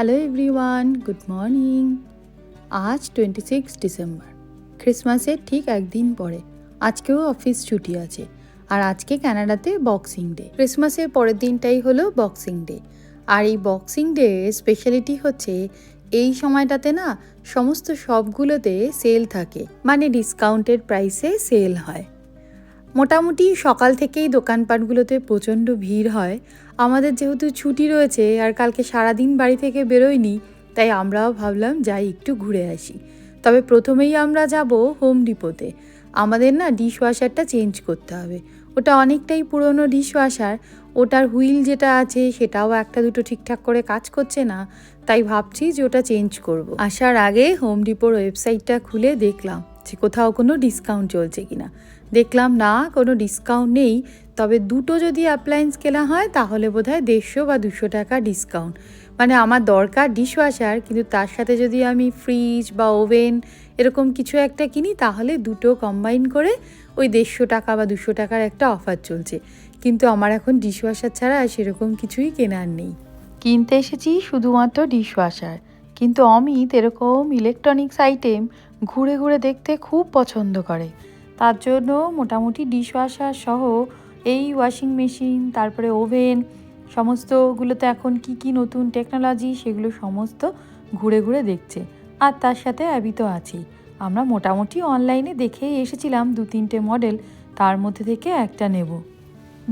Hello everyone good morning আজ twenty six December ক্রিসমাসের ঠিক একদিন পরে। আজকেও অফিস ছুটি আছে। আর আজকে কানাডাতে বক্সিং ডে ক্রিসমাসের পরের দিনটাই হলো বক্সিং ডে আর এই বক্সিং ডে স্পেশালিটি হচ্ছে, এই সময়টাতে না সমস্ত সবগুলোতে সেল থাকে। মানে ডিসকাউন্টেড প্রাইসে সেল হয়। মোটামুটি সকাল থেকেই দোকানপাটগুলোতে প্রচণ্ড ভিড় হয়। আমাদের যেহেতু ছুটি রয়েছে আর কালকে সারাদিন বাড়ি থেকে বেরোয়নি তাই আমরাও ভাবলাম যাই একটু ঘুরে আসি। তবে প্রথমেই আমরা যাব হোম ডিপোতে। আমাদের না ডিশ ওয়াশারটা চেঞ্জ করতে হবে। ওটা অনেকটাই পুরনো ডিশ ওয়াশার ওটার হুইল যেটা আছে সেটাও একটা দুটো ঠিকঠাক করে কাজ করছে না, তাই ভাবছি যে ওটা চেঞ্জ করব। আসার আগে হোম ডিপোর ওয়েবসাইটটা খুলে দেখলাম যে কোথাও কোনো ডিসকাউন্ট চলছে কিনা। দেখলাম, না, কোনো ডিসকাউন্ট নেই। তবে দুটো যদি অ্যাপ্লায়েন্স কেনা হয়, তাহলে বোধ হয় দেড়শো বা দুশো টাকা ডিসকাউন্ট মানে আমার দরকার ডিশওয়াশার কিন্তু তার সাথে যদি আমি ফ্রিজ বা ওভেন এরকম কিছু একটা কিনি, তাহলে দুটো কম্বাইন করে ওই দেড়শো টাকা বা দুশো টাকার একটা অফার চলছে। কিন্তু আমার এখন ডিশওয়াশার ছাড়া সেরকম কিছুই কেনার নেই। কিনতে এসেছি শুধুমাত্র ডিশওয়াশার কিন্তু অমিত এরকম ইলেকট্রনিক্স আইটেম ঘুরে ঘুরে দেখতে খুব পছন্দ করে। তার জন্য মোটামুটি ডিশওয়াশার সহ এই ওয়াশিং মেশিন তারপরে ওভেন সমস্তগুলোতে এখন কি কি নতুন টেকনোলজি সেগুলো সমস্ত ঘুরে ঘুরে দেখছে। আর তার সাথে অ্যাবি তো আছেই আমরা মোটামুটি অনলাইনে দেখেই এসেছিলাম দু তিনটে মডেল তার মধ্যে থেকে একটা নেব।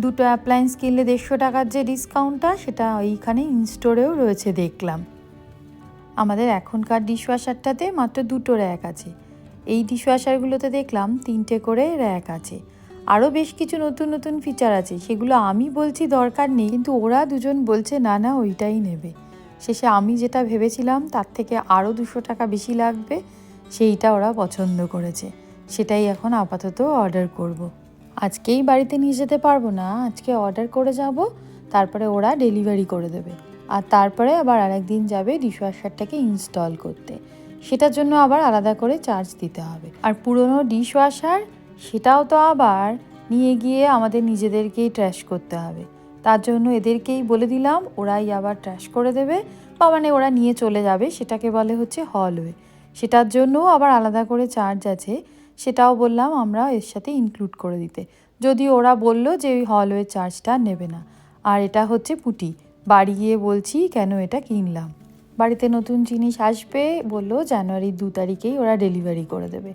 দুটো অ্যাপ্লায়েন্স কিনলে দেড়শো টাকার যে ডিসকাউন্টটা সেটা ওইখানে ইনস্টোরেও রয়েছে, দেখলাম। আমাদের এখনকার ডিশওয়াশারটাতে মাত্র দুটো র্যাক আছে। এই ডিশওয়াশারগুলোতে দেখলাম তিনটে করে র্যাক আছে। আরও বেশ কিছু নতুন নতুন ফিচার আছে, সেগুলো আমি বলছি দরকার নেই, কিন্তু ওরা দুজন বলছে, না না, ওইটাই নেবে। শেষে আমি যেটা ভেবেছিলাম, তার থেকে আরও দুশো টাকা বেশি লাগবে, সেইটা ওরা পছন্দ করেছে। সেটাই এখন আপাতত অর্ডার করব। আজকেই বাড়িতে নিয়ে যেতে পারব না, আজকে অর্ডার করে যাব, তারপরে ওরা ডেলিভারি করে দেবে। আর তারপরে আবার আরেকদিন যাবে ডিশওয়াশারটাকে ইনস্টল করতে। সেটার জন্য আবার আলাদা করে চার্জ দিতে হবে। আর পুরনো ডিশওয়াশার সেটাও তো আবার নিয়ে গিয়ে আমাদের নিজেদেরকেই ট্র্যাশ করতে হবে। তার জন্য এদেরকেই বলে দিলাম, ওরাই আবার ট্র্যাশ করে দেবে বা মানে ওরা নিয়ে চলে যাবে, সেটাকে বলে হচ্ছে হলওয়ে সেটার জন্যও আবার আলাদা করে চার্জ আছে, সেটাও বললাম আমরা এর সাথে ইনক্লুড করে দিতে। যদি ওরা বলল যে ওই হলওয়ে চার্জটা নেবে না। আর এটা হচ্ছে পুটি। বাড়ি গিয়ে বলছি, কেন এটা কিনলাম? বাড়িতে নতুন জিনিস আসবে বলল, জানুয়ারির দু তারিখেই ওরা ডেলিভারি করে দেবে।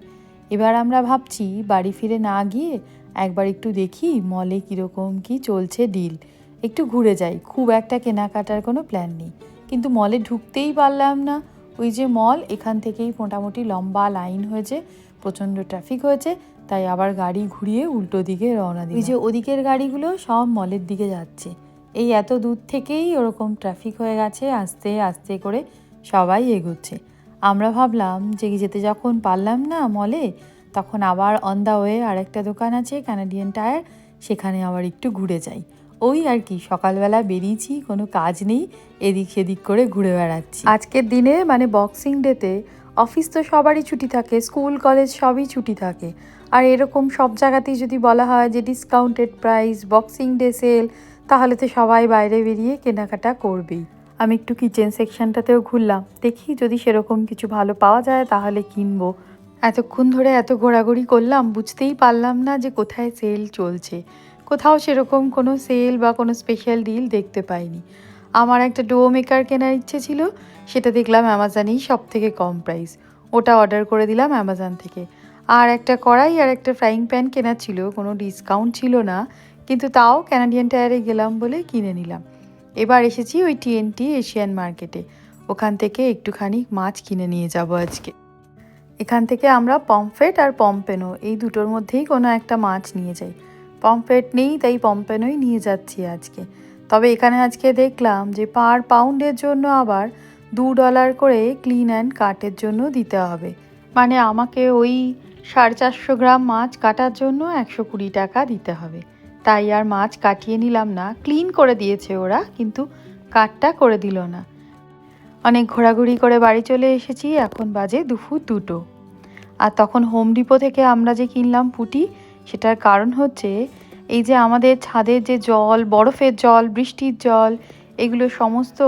এবার আমরা ভাবছি বাড়ি ফিরে না গিয়ে একবার একটু দেখি মলে কীরকম কি চলছে ডিল একটু ঘুরে যাই, খুব একটা কেনাকাটার কোনো প্ল্যান নেই। কিন্তু মলে ঢুকতেই পারলাম না। ওই যে মল এখান থেকেই মোটামুটি লম্বা লাইন হয়েছে, প্রচণ্ড ট্রাফিক হয়েছে, তাই আবার গাড়ি ঘুরিয়ে উল্টো দিকে রওনা দিই ওই যে ওদিকের গাড়িগুলো সব মলের দিকে যাচ্ছে। এই এত দূর থেকেই ওরকম ট্রাফিক হয়ে গেছে, আস্তে আস্তে করে সবাই এগোচ্ছে। আমরা ভাবলাম যে যেতে যখন পারলাম না মলে তখন আবার অন দ্য ওয়ে আরেকটা দোকান আছে কানাডিয়ান টায়ার সেখানে আবার একটু ঘুরে যাই। ওই আর কি, সকালবেলা বেরিয়েছি, কোনো কাজ নেই, এদিক সেদিক করে ঘুরে বেড়াচ্ছি। আজকের দিনে মানে বক্সিং ডেতে অফিস তো সবারই ছুটি থাকে স্কুল কলেজ সবই ছুটি থাকে। আর এরকম সব জায়গাতেই যদি বলা হয় যে discounted price boxing day sale তাহলে তো সবাই বাইরে বেরিয়ে কেনাকাটা করবেই। আমি একটু কিচেন সেকশনটাতেও ঘুরলাম। দেখি যদি সেরকম কিছু ভালো পাওয়া যায় তাহলে কিনবো। এতক্ষণ ধরে এত ঘোরাঘুরি করলাম, বুঝতেই পারলাম না যে কোথায় সেল চলছে। কোথাও সেরকম কোনো সেল বা কোনো স্পেশাল ডিল দেখতে পাইনি। আমার একটা ডো মেকার কেনার ইচ্ছে ছিল, সেটা দেখলাম অ্যামাজনেই সব থেকে কম প্রাইস ওটা অর্ডার করে দিলাম অ্যামাজন থেকে। আর একটা কড়াই আর একটা ফ্রাইং প্যান কেনার ছিল, কোনো ডিসকাউন্ট ছিল না। কিন্তু তাও ক্যানাডিয়ান টায়ারে গেলাম বলে কিনে নিলাম। এবার এসেছি ওই টিএনটি এশিয়ান মার্কেটে ওখান থেকে একটুখানি মাছ কিনে নিয়ে যাব আজকে। এখান থেকে আমরা পমফ্রেট আর পম্পেনো এই দুটোর মধ্যেই কোনো একটা মাছ নিয়ে যাই। পমফ্রেট নেই, তাই পম্পেনোই নিয়ে যাচ্ছি আজকে। তবে এখানে আজকে দেখলাম যে পার পাউন্ডের জন্য আবার দু ডলার করে ক্লিন অ্যান্ড কাটের জন্য দিতে হবে। মানে আমাকে ওই সাড়ে চারশো গ্রাম মাছ কাটার জন্য একশো কুড়ি টাকা দিতে হবে। তাই আর মাছ কাটিয়ে নিলাম না। ক্লিন করে দিয়েছে ওরা, কিন্তু কাটটা করে দিল না। অনেক ঘোরাঘুরি করে বাড়ি চলে এসেছি, এখন বাজে দুপুর দুটো। আর তখন হোম ডিপো থেকে আমরা যে কিনলাম পুটি, সেটার কারণ হচ্ছে এই যে আমাদের ছাদের যে জল, বরফের জল, বৃষ্টির জল, এগুলো সমস্ত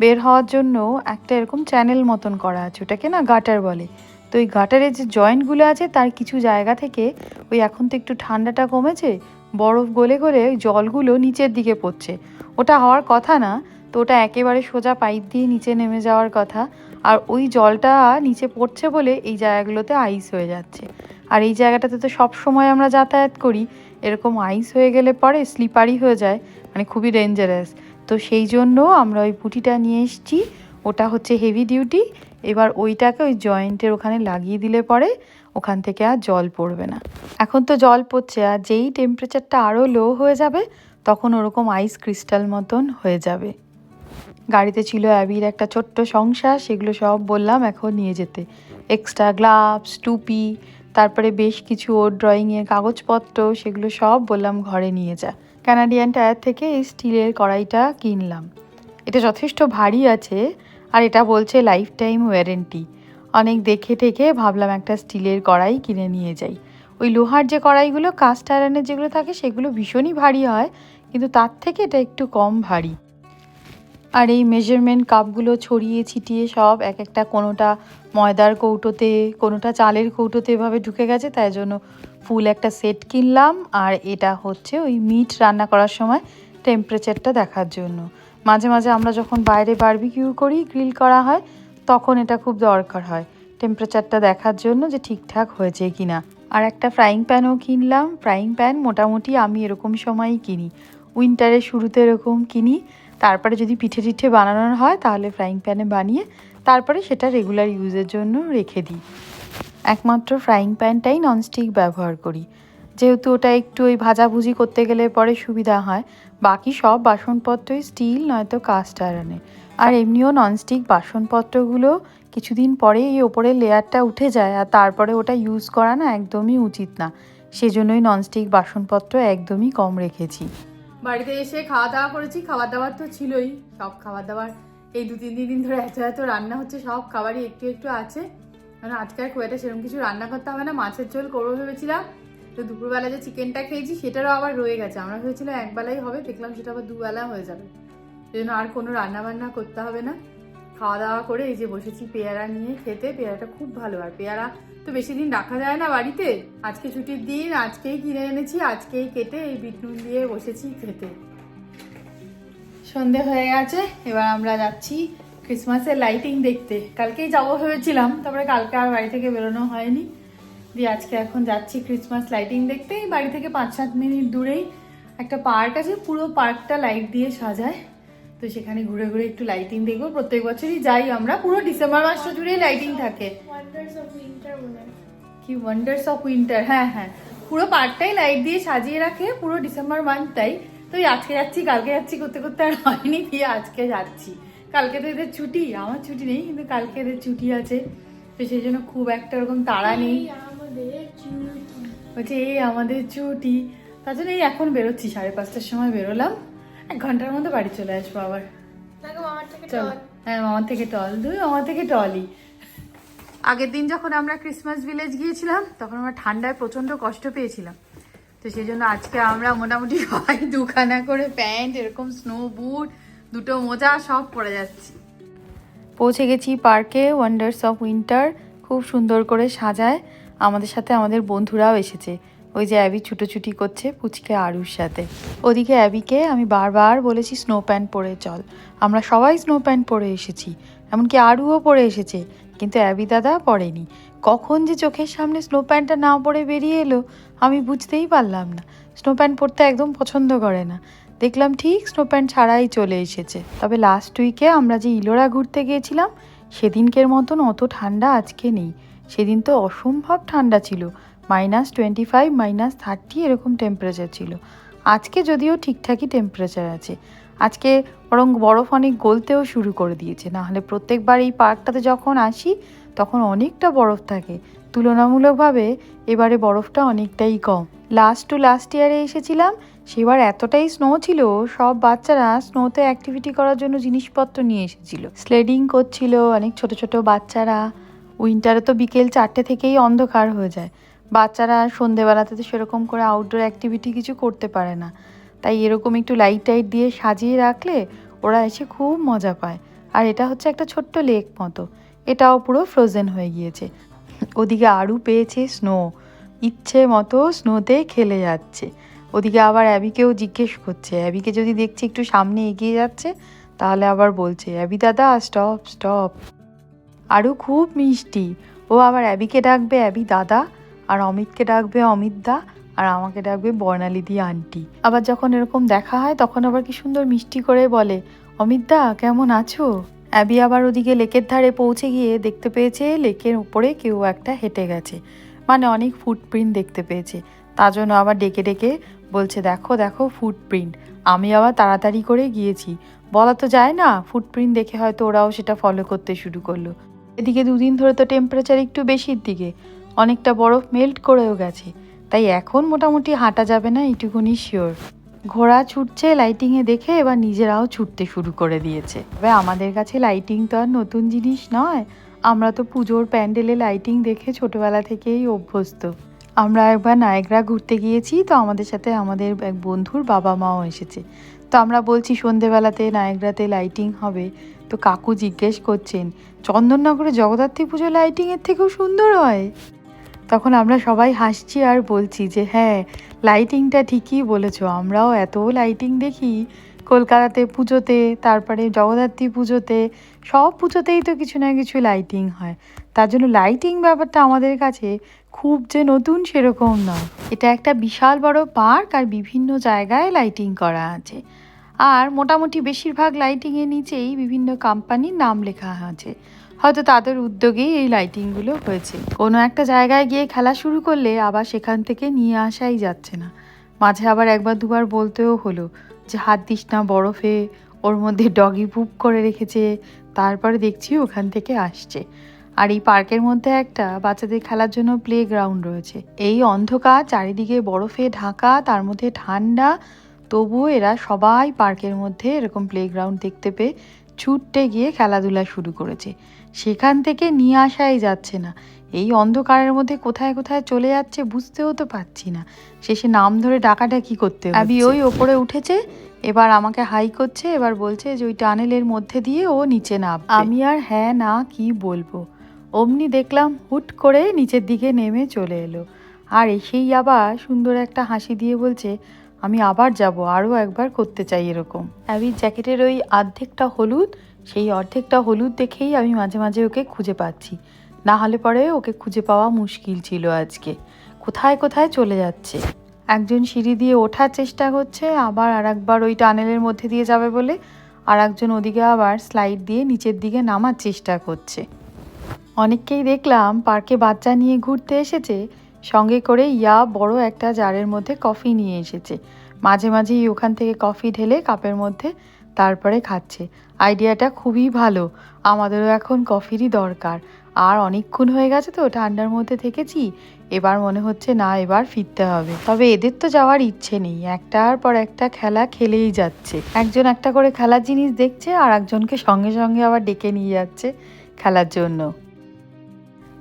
বের হওয়ার জন্য একটা এরকম চ্যানেল মতন করা আছে, ওটাকে না গাটার বলে। তো ওই গাটারের যে জয়েন্টগুলো আছে, তার কিছু জায়গা থেকে ওই এখন তো একটু ঠান্ডাটা কমেছে বরফ গলে গলে জলগুলো নিচের দিকে পড়ছে। ওটা হওয়ার কথা না, তো ওটা একেবারে সোজা পাইপ দিয়ে নিচে নেমে যাওয়ার কথা। আর ওই জলটা নিচে পড়ছে বলে এই জায়গাগুলোতে আইস হয়ে যাচ্ছে। আর এই জায়গাটাতে তো সব সময় আমরা যাতায়াত করি। এরকম আইস হয়ে গেলে পরে স্লিপারি হয়ে যায় মানে খুবই ডেঞ্জারাস তো সেই জন্য আমরা ওই পুঁটিটা নিয়ে এসেছি। ওটা হচ্ছে হেভি ডিউটি এবার ওইটাকে ওই জয়েন্টের ওখানে লাগিয়ে দিলে পরে ওখান থেকে আর জল পড়বে না। এখন তো জল পড়ছে আর যেই টেম্পারেচারটা আরও লো হয়ে যাবে, তখন ওরকম আইস ক্রিস্টাল মতন হয়ে যাবে। গাড়িতে ছিল অ্যাবির একটা ছোট্ট সংসার, সেগুলো সব বললাম এখন নিয়ে যেতে। এক্সট্রা গ্লাভস টুপি, তারপরে বেশ কিছু ওর ড্রয়িংয়ের কাগজপত্র, সেগুলো সব বললাম ঘরে নিয়ে যা। ক্যানাডিয়ান টায়ার থেকে এই স্টিলের কড়াইটা কিনলাম। এটা যথেষ্ট ভারী আছে, আর এটা বলছে লাইফ টাইম ওয়ারেন্টি অনেক দেখে টেকে ভাবলাম একটা স্টিলের কড়াই কিনে নিয়ে যাই। ওই লোহার যে কড়াইগুলো, কাস্ট আয়রনের যেগুলো থাকে, সেগুলো ভীষণই ভারী হয়, কিন্তু তার থেকে এটা একটু কম ভারী। আর এই মেজারমেন্ট কাপগুলো ছড়িয়ে ছিটিয়ে সব এক একটা কোনোটা ময়দার কৌটোতে, কোনোটা চালের কৌটোতে এভাবে ঢুকে গেছে, তাই জন্য ফুল একটা সেট কিনলাম। আর এটা হচ্ছে ওই মিট রান্না করার সময় টেম্পারেচারটা দেখার জন্য। মাঝে মাঝে আমরা যখন বাইরে বারবিকিউ করি গ্রিল করা হয় তখন এটা খুব দরকার হয়। টেম্পারেচারটা দেখার জন্য যে ঠিকঠাক হয়েছে কি না আর একটা ফ্রাইং প্যানও কিনলাম। ফ্রাইং প্যান মোটামুটি আমি এরকম সময়ই কিনি। উইন্টারের শুরুতে এরকম কিনি। তারপরে যদি পিঠে টিঠে বানানোর হয়, তাহলে ফ্রাইং প্যানে বানিয়ে তারপরে সেটা রেগুলার ইউজের জন্য রেখে দিই। একমাত্র ফ্রাইং প্যানটাই ননস্টিক ব্যবহার করি। যেহেতু ওটা একটু ওই ভাজাভুজি করতে গেলে পরে সুবিধা হয়। বাকি সব বাসনপত্রই স্টিল নয়তো কাস্ট আয়রনের আর এমনিও ননস্টিক বাসনপত্রগুলো কিছুদিন পরে এই ওপরের লেয়ারটা উঠে যায় আর তারপরে ওটা ইউজ করা না একদমই উচিত না। সেজন্যই ননস্টিক বাসনপত্র একদমই কম রেখেছি। বাড়িতে এসে খাওয়া দাওয়া করেছি খাবার দাবার তো ছিলই, সব খাবার দাবার এই দু তিন দিন ধরে এত এত রান্না হচ্ছে, সব খাবারই একটু একটু আছে। মানে আজকে আর খুব একটা সেরকম কিছু রান্না করতে হবে না, মাছের ঝোল করব ভেবেছিলাম। তো দুপুরবেলা যে চিকেনটা খেয়েছি, সেটারও আবার রয়ে গেছে। আমরা ভেবেছিলাম একবেলাই হবে, দেখলাম সেটা আবার দুবেলা হয়ে যাবে। সেই জন্য আর কোনো রান্না বান্না করতে হবে না। খাওয়া দাওয়া করে এই যে বসেছি পেয়ারা নিয়ে খেতে। পেয়ারাটা খুব ভালো। আর পেয়ারা তো বেশি দিন রাখা যায় না বাড়িতে। আজকে ছুটির দিন, আজকেই কিনে এনেছি, আজকেই কেটে এই বিট নুন দিয়ে বসেছি খেতে। সন্ধে হয়ে গেছে, এবার আমরা যাচ্ছি ক্রিসমাসের লাইটিং দেখতে। কালকেই যাব ভেবেছিলাম, তারপরে কালকে আর বাড়ি থেকে বেরোনো হয়নি। দিয়ে আজকে এখন যাচ্ছি ক্রিসমাস লাইটিং দেখতে। বাড়ি থেকে পাঁচ সাত মিনিট দূরেই একটা পার্ক আছে, পুরো পার্কটা লাইট দিয়ে সাজায়। তো সেখানে ঘুরে ঘুরে একটু লাইটিং দেখব। প্রত্যেক বছরই যাই আমরা। পুরো ডিসেম্বর মাসটা জুড়েই লাইটিং থাকে। কি ওয়ান্ডার্স অফ উইন্টার হ্যাঁ হ্যাঁ। পুরো পার্কটাই লাইট দিয়ে সাজিয়ে রাখে। পুরো ডিসেম্বর মান্থটাই তো আজকে যাচ্ছি কালকে যাচ্ছি করতে করতে আর হয়নি। দিয়ে আজকে যাচ্ছি। কালকে তো এদের ছুটি। আমার ছুটি নেই কিন্তু কালকে এদের ছুটি আছে। তো সেই জন্য খুব একটা ওরকম তাড়া নেই। বলছে এই আমাদের ছুটি। তার জন্য এই এখন বেরোচ্ছি। সাড়ে পাঁচটার সময় বেরোলাম। এক ঘণ্টার মধ্যে বাড়ি চলে আসব আবার। চল। হ্যাঁ মামার থেকে টল। দুই মামার থেকে টলই। আগের দিন যখন আমরা ক্রিসমাস ভিলেজ গিয়েছিলাম তখন আমরা ঠান্ডায় প্রচণ্ড কষ্ট পেয়েছিলাম। তো সেই জন্য আজকে আমরা মোটামুটি সবাই দুখানা করে প্যান্ট এরকম স্নো বুট দুটো মোজা সব পরে যাচ্ছি। পৌঁছে গেছি পার্কে ওয়ান্ডার্স অফ উইন্টার খুব সুন্দর করে সাজায়। আমাদের সাথে আমাদের বন্ধুরাও এসেছে। ওই যে অ্যাবি ছুটোছুটি করছে পুচকে আরুর সাথে। ওদিকে অ্যাবিকে আমি বারবার বলেছি, স্নো প্যান্ট পরে চল। আমরা সবাই স্নো প্যান্ট পরে এসেছি, এমনকি আরুও পরে এসেছে, কিন্তু অ্যাবি দাদা পরেনি। কখন যে চোখের সামনে স্নো প্যান্টটা না পরে বেরিয়ে এলো, আমি বুঝতেই পারলাম না। স্নো প্যান্ট পরতে একদম পছন্দ করে না। দেখলাম ঠিক স্নো প্যান্ট ছাড়াই চলে এসেছে। তবে লাস্ট উইকে আমরা যে ইলোরা ঘুরতে গিয়েছিলাম, সেদিনকের মতন অত ঠান্ডা আজকে নেই। সেদিন তো অসম্ভব ঠান্ডা ছিল। Minus twenty five minus thirty এরকম টেম্পারেচার ছিল। আজকে যদিও ঠিকঠাকই টেম্পারেচার আছে। আজকে বরং বরফ অনেক গলতেও শুরু করে দিয়েছে। না হলে প্রত্যেকবার এই পার্কটাতে যখন আসি, তখন অনেকটা বরফ থাকে। তুলনামূলকভাবে এবারে বরফটা অনেকটাই কম। লাস্ট টু লাস্ট ইয়ারে এসেছিলাম, সেবার এতটাই স্নো ছিল, সব বাচ্চারা স্নোতে অ্যাক্টিভিটি করার জন্য জিনিসপত্র নিয়ে এসেছিল। স্লেডিং করছিল অনেক ছোট ছোট বাচ্চারা। উইন্টারে তো বিকেল চারটে থেকেই অন্ধকার হয়ে যায়। বাচ্চারা সন্ধেবেলাতে তো সেরকম করে আউটডোর অ্যাক্টিভিটি কিছু করতে পারে না। তাই এরকম একটু লাইট টাইট দিয়ে সাজিয়ে রাখলে ওরা এসে খুব মজা পায়। আর এটা হচ্ছে একটা ছোট্ট লেক মতো। এটাও পুরো ফ্রোজেন হয়ে গিয়েছে। ওদিকে আরু পেয়েছে স্নো ইচ্ছে মতো স্নোতে খেলে যাচ্ছে। ওদিকে আবার অ্যাবিকেও জিজ্ঞেস করছে। অ্যাবিকে যদি দেখছি একটু সামনে এগিয়ে যাচ্ছে, তাহলে আবার বলছে, অ্যাবি দাদা স্টপ স্টপ আরও খুব মিষ্টি। ও আবার অ্যাবিকে ডাকবে, অ্যাবি দাদা আর অমিতকে ডাকবে অমিত দা, আর আমাকে ডাকবে বর্ণালিদি আন্টি। আবার যখন এরকম দেখা হয়, তখন আবার কি সুন্দর মিষ্টি করে বলে, অমিত দা, কেমন আছো? অ্যাবি আবার ওদিকে লেকের ধারে পৌঁছে গিয়ে দেখতে পেয়েছে, লেকের উপরে কেউ একটা হেঁটে গেছে। মানে অনেক ফুটপ্রিন্ট দেখতে পেয়েছে। তার জন্য আবার ডেকে ডেকে বলছে, দেখো দেখো ফুটপ্রিন্ট আমি আবার তাড়াতাড়ি করে গিয়েছি। বলা তো যায় না ফুটপ্রিন্ট দেখে হয়তো ওরাও সেটা ফলো করতে শুরু করল। এদিকে দুদিন ধরে তো টেম্পারেচার একটু বেশির দিকে। অনেকটা বরফ মেল্ট করেও গেছে। তাই এখন মোটামুটি হাঁটা যাবে না এইটুকুনি শিওর ঘোড়া ছুটছে লাইটিংয়ে দেখে এবার নিজেরাও ছুটতে শুরু করে দিয়েছে। তবে আমাদের কাছে লাইটিং তো আর নতুন জিনিস নয়। আমরা তো পুজোর প্যান্ডেলে লাইটিং দেখে ছোটবেলা থেকেই অভ্যস্ত। আমরা একবার নায়গ্রা ঘুরতে গিয়েছি, তো আমাদের সাথে আমাদের এক বন্ধুর বাবা মাও এসেছে। তো আমরা বলছি, সন্ধেবেলাতে নায়গ্রাতে লাইটিং হবে। তো কাকু জিজ্ঞেস করছেন, চন্দননগরে জগদ্ধাত্রী পুজো লাইটিংয়ের থেকেও সুন্দর হয়? তখন আমরা সবাই হাসছি আর বলছি যে হ্যাঁ লাইটিংটা ঠিকই বলেছ। আমরাও এত লাইটিং দেখি কলকাতাতে পুজোতে, তারপরে জগদ্ধাত্রী পুজোতে, সব পুজোতেই তো কিছু না কিছু লাইটিং হয়। তার জন্য লাইটিং ব্যাপারটা আমাদের কাছে খুব যে নতুন সেরকম নয়। এটা একটা বিশাল বড় পার্ক আর বিভিন্ন জায়গায় লাইটিং করা আছে। আর মোটামুটি বেশিরভাগ লাইটিংয়ের নিচেই বিভিন্ন কোম্পানির নাম লেখা আছে। হয়তো তাদের উদ্যোগেই এই লাইটিংগুলো হয়েছে। কোনো একটা জায়গায় গিয়ে খেলা শুরু করলে আবার সেখান থেকে নিয়ে আসাই যাচ্ছে না। মাঝে আবার একবার দুবার বলতেও হলো যে, হাত দিস না বরফে, ওর মধ্যে ডগি পুপ করে রেখেছে, তারপরে দেখছি ওখান থেকে আসছে। আর এই পার্কের মধ্যে একটা বাচ্চাদের খেলার জন্য প্লে গ্রাউন্ড রয়েছে। এই অন্ধকার চারিদিকে বরফে ঢাকা, তার মধ্যে ঠান্ডা তবুও এরা সবাই পার্কের মধ্যে এরকম প্লে গ্রাউন্ড দেখতে পেয়ে ছুটতে গিয়ে খেলাধুলা শুরু করেছে। সেখান থেকে নিয়ে আসাই যাচ্ছে না। এই অন্ধকারের মধ্যে কোথায় কোথায় চলে যাচ্ছে বুঝতেও তো পারছি না। শেষে নাম ধরে ডাকাডাকি করতে আবি ওই ওপরে উঠেছে এবার আমাকে হাই করছে এবার বলছে যে ওই টানেলের মধ্যে দিয়ে ও নিচে নামবে আমি আর হ্যাঁ না কি বলব? অমনি দেখলাম হুট করে নিচের দিকে নেমে চলে এলো। আর এসেই আবার সুন্দর একটা হাসি দিয়ে বলছে আমি আবার যাব, আরও একবার করতে চাই এরকম। অ্যাবির জ্যাকেটের ওই অর্ধেকটা হলুদ, সেই অর্ধেকটা হলুদ দেখেই আমি মাঝে মাঝে ওকে খুঁজে পাচ্ছি। না হলে পরে ওকে খুঁজে পাওয়া মুশকিল ছিল আজকে। কোথায় কোথায় চলে যাচ্ছে? একজন সিঁড়ি দিয়ে ওঠার চেষ্টা করছে আবার আর একবার ওই টানেলের মধ্যে দিয়ে যাবে বলে আর একজন ওদিকে আবার স্লাইড দিয়ে নিচের দিকে নামার চেষ্টা করছে। অনেককেই দেখলাম পার্কে বাচ্চা নিয়ে ঘুরতে এসেছে সঙ্গে করে ইয়া বড় একটা জারের মধ্যে কফি নিয়ে এসেছে। মাঝে মাঝেই ওখান থেকে কফি ঢেলে কাপের মধ্যে তারপরে খাচ্ছে। আইডিয়াটা খুবই ভালো। আমাদেরও এখন কফিরই দরকার। আর অনেকক্ষণ হয়ে গেছে তো, ঠান্ডার মধ্যে থেকেছি। এবার মনে হচ্ছে না, এবার ফিরতে হবে। তবে এদের তো যাওয়ার ইচ্ছে নেই। একটার পর একটা খেলা খেলেই যাচ্ছে। একজন একটা করে খেলার জিনিস দেখছে আর একজনকে সঙ্গে সঙ্গে আবার ডেকে নিয়ে যাচ্ছে খেলার জন্য।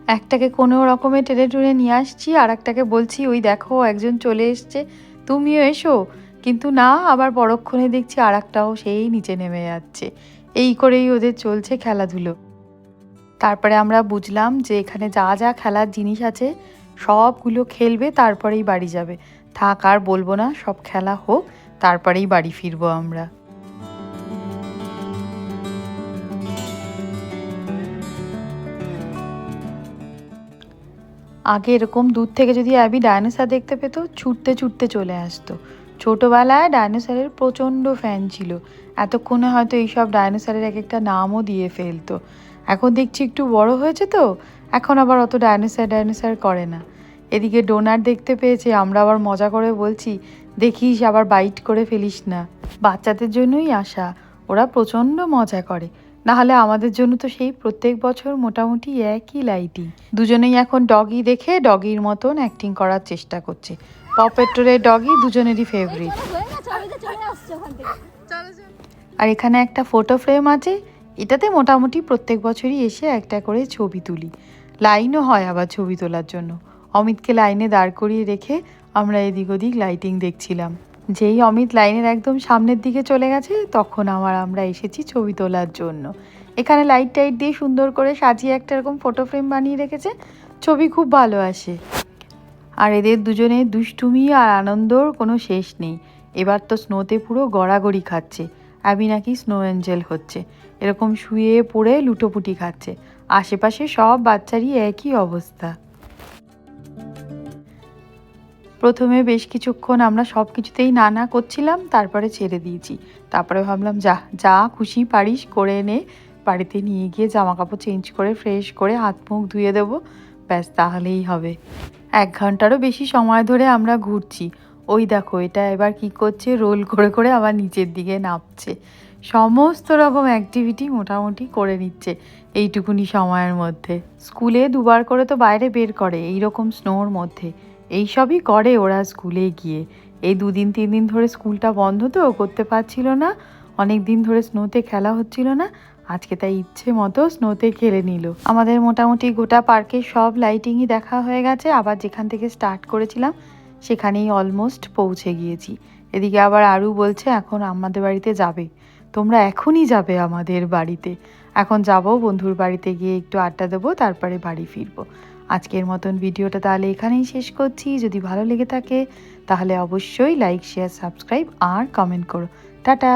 একটাকে কোনো রকমে টেনে টুনে নিয়ে আসছি আর একটাকে বলছি, ওই দেখো, একজন চলে এসছে, তুমিও এসো। কিন্তু না, আবার পরক্ষণে দেখছি আর একটাও সেই নিচে নেমে যাচ্ছে। এই করেই ওদের চলছে খেলাধুলো। তারপরে আমরা বুঝলাম যে এখানে যা যা খেলার জিনিস আছে, সবগুলো খেলবে, তারপরেই বাড়ি যাবে। থাক, আর বলব না, সব খেলা হোক, তারপরেই বাড়ি ফিরবো আমরা। আগে এরকম দূর থেকে যদি অ্যাবি ডায়নোসর দেখতে পেত, ছুটতে ছুটতে চলে আসতো। ছোটোবেলায় ডায়নোসরের প্রচণ্ড ফ্যান ছিল। এতক্ষণে হয়তো এইসব ডায়নোসরের এক একটা নামও দিয়ে ফেলতো। এখন দেখছি একটু বড় হয়েছে তো, এখন আবার অত ডায়নোসর ডায়নোসর করে না। এদিকে ডোনার দেখতে পেয়েছে, আমরা আবার মজা করে বলছি, দেখিস, আবার বাইট করে ফেলিস না। বাচ্চাদের জন্যই আসা ওরা প্রচণ্ড মজা করে। না হলে আমাদের জন্য তো সেই প্রত্যেক বছর মোটামুটি একই লাইটিং। দুজনেই এখন ডগি দেখে ডগির মতন অ্যাক্টিং করার চেষ্টা করছে। পপেট্রোরের ডগি দুজনেরই ফেভারিট আর এখানে একটা ফটো ফ্রেম আছে। এটাতে মোটামুটি প্রত্যেক বছরই এসে একটা করে ছবি তুলি। লাইনও হয় আবার ছবি তোলার জন্য। অমিতকে লাইনে দাঁড় করিয়ে রেখে আমরা এদিক ওদিক লাইটিং দেখছিলাম। যেই অমিত লাইনের একদম সামনের দিকে চলে গেছে, তখন আমার আমরা এসেছি ছবি তোলার জন্য। এখানে লাইট টাইট দিয়ে সুন্দর করে সাজিয়ে একটা এরকম ফটো ফ্রেম বানিয়ে রেখেছে, ছবি খুব ভালো আসে। আর এদের দুজনের দুষ্টুমি আর আনন্দর কোনো শেষ নেই। এবার তো স্নোতে পুরো গড়াগড়ি খাচ্ছে, অ্যাবি নাকি স্নো অ্যাঞ্জেল হচ্ছে। এরকম শুয়ে পড়ে লুটোপুটি খাচ্ছে। আশেপাশে সব বাচ্চারই একই অবস্থা। প্রথমে বেশ কিছুক্ষণ আমরা সব কিছুতেই না না করছিলাম, তারপরে ছেড়ে দিয়েছি। তারপরে ভাবলাম, যা যা খুশি পারিস, করে এনে বাড়িতে নিয়ে গিয়ে জামা কাপড় চেঞ্জ করে ফ্রেশ করে হাত মুখ ধুয়ে দেবো। ব্যাস, তাহলেই হবে। এক ঘন্টারও বেশি সময় ধরে আমরা ঘুরছি। ওই দেখো, এটা এবার কি করছে, রোল করে করে আবার নিচের দিকে নামছে। সমস্ত রকম অ্যাক্টিভিটি মোটামুটি করে নিচ্ছে এইটুকুনি সময়ের মধ্যে। স্কুলে দুবার করে তো বাইরে বের করে এই রকম স্নোর মধ্যে। এই সবই করে ওরা স্কুলে গিয়ে। এই দুদিন, তিন দিন ধরে স্কুলটা বন্ধ তো, করতে পারছিল না। অনেক দিন ধরে স্নোতে খেলা হচ্ছিল না। আজকে তাই ইচ্ছে মতো স্নোতে খেলে নিল। আমাদের মোটামুটি গোটা পার্কে সব লাইটিংই দেখা হয়ে গেছে। আবার যেখান থেকে স্টার্ট করেছিলাম, সেখানেই অলমোস্ট পৌঁছে গিয়েছি। এদিকে আবার আরু বলছে, এখন আমাদের বাড়িতে যাবে। তোমরা এখনই যাবে আমাদের বাড়িতে। এখন যাব, বন্ধুর বাড়িতে গিয়ে একটু আড্ডা দেবো, তারপরে বাড়ি ফিরবো। আজকের মতন ভিডিওটা তাহলে এখানেই শেষ করছি। যদি ভালো লেগে থাকে, তাহলে অবশ্যই লাইক শেয়ার সাবস্ক্রাইব আর কমেন্ট করো। টাটা!